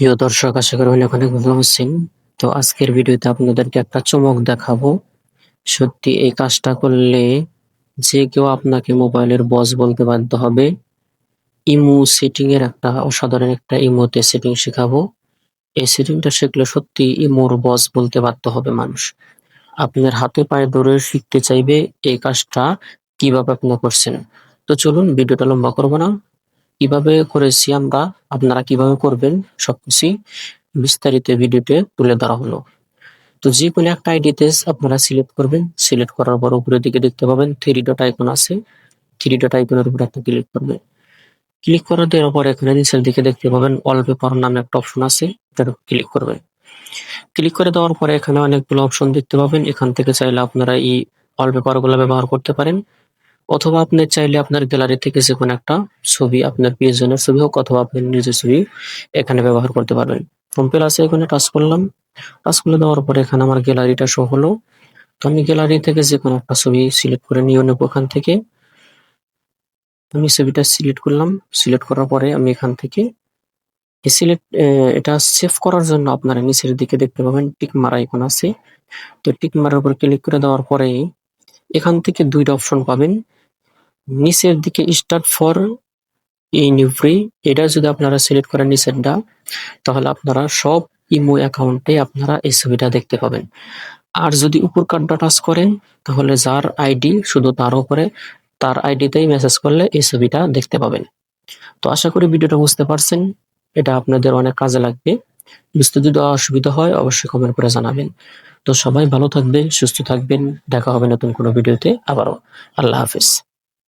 প্রিয় দর্শক, আশা করি অনেক অনেক ভালো আছেন। তো আজকের ভিডিওতে আপনাদেরকে একটা চমক দেখাবো। সত্যি, এই কাজটা করলে যে কেউ আপনাকে মোবাইলের বস বলতে বাধ্য হবে। ইমো সেটিং এর একটা অসাধারণ একটা ইমোতে সেটিং শেখাবো। এই সেটিংটা শিখলে সত্যি ইমোর বস বলতে বাধ্য হবে মানুষ। আপনার হাতে পায়ে ধরে শিখতে চাইবে এই কাজটা কীভাবে আপনি করছেন। তো চলুন, ভিডিওটা লম্বা করব না। কীভাবে করেছি আমরা, আপনারা কীভাবে করবেন সবকিছুই বিস্তারিত ভিডিওতে তুলে ধরা হলো। তো যে কোনো একটা আইডিতে আপনারা সিলেক্ট করবেন সিলেক্ট করার পর উপরের দিকে দেখতে পাবেন থ্রি ডট আইকন আছে। থ্রি ডট আইকনের উপরে একটা ক্লিক করবেন। ক্লিক করার দেওয়ার পর এখানে নিচের দিকে দেখতে পাবেন ওয়ালপেপার নামে একটা অপশন আছে এটার ক্লিক করবেন ক্লিক করে দেওয়ার পরে এখানে অনেকগুলো অপশন দেখতে পাবেন, এখান থেকে চাইলে আপনারা এই ওয়ালপেপারগুলো ব্যবহার করতে পারেন। অথবা আপনি চাইলে আপনার গ্যালারি থেকে যে কোনো একটা ছবি আপনার প্রিয়জনের ছবি হোক অথবা আপনার নিজের ছবি এখানে ব্যবহার করতে পারবেন। হোম প্লাসে এখানে টাচ করলাম। টাচ করে দেওয়ার পরে এখানে আমার গ্যালারিটা শো হলো। তো আমি গ্যালারি থেকে যে কোনো একটা ছবি সিলেক্ট করে নিয়ে নেব এখান থেকে। আমি ছবিটা সিলেক্ট করলাম। সিলেক্ট করার পরে আমি এখান থেকে সিলেক্ট এটা সেভ করার জন্য আপনারা নিচের দিকে দেখতে পাবেন টিক মারা আইকন আছে। তো টিক মারার উপর ক্লিক করে দেওয়ার পরে এখান থেকে দুইটা অপশন পাবেন। নিচের দিকে স্টার্ট ফর ইন ফ্রি এটা যদি আপনারা সিলেক্ট করেন নিচেরটা তাহলে আপনারা সব ইমো অ্যাকাউন্টে আপনারা এই ছবিটা দেখতে পাবেন। আর যদি উপর কার্ডটা টাচ করেন, তাহলে যার আইডি শুধু তার উপরে, তার আইডিতেই মেসেজ করলে এই ছবিটা দেখতে পাবেন। তো আশা করি ভিডিওটা বুঝতে পারছেন, এটা আপনাদের অনেক কাজে লাগবে। বুঝতে যদি অসুবিধা হয়, অবশ্যই কমেন্ট করে জানাবেন। তো সবাই ভালো থাকবেন, সুস্থ থাকবেন, দেখা হবে নতুন কোনো ভিডিওতে আবারও। আল্লাহ হাফিজ।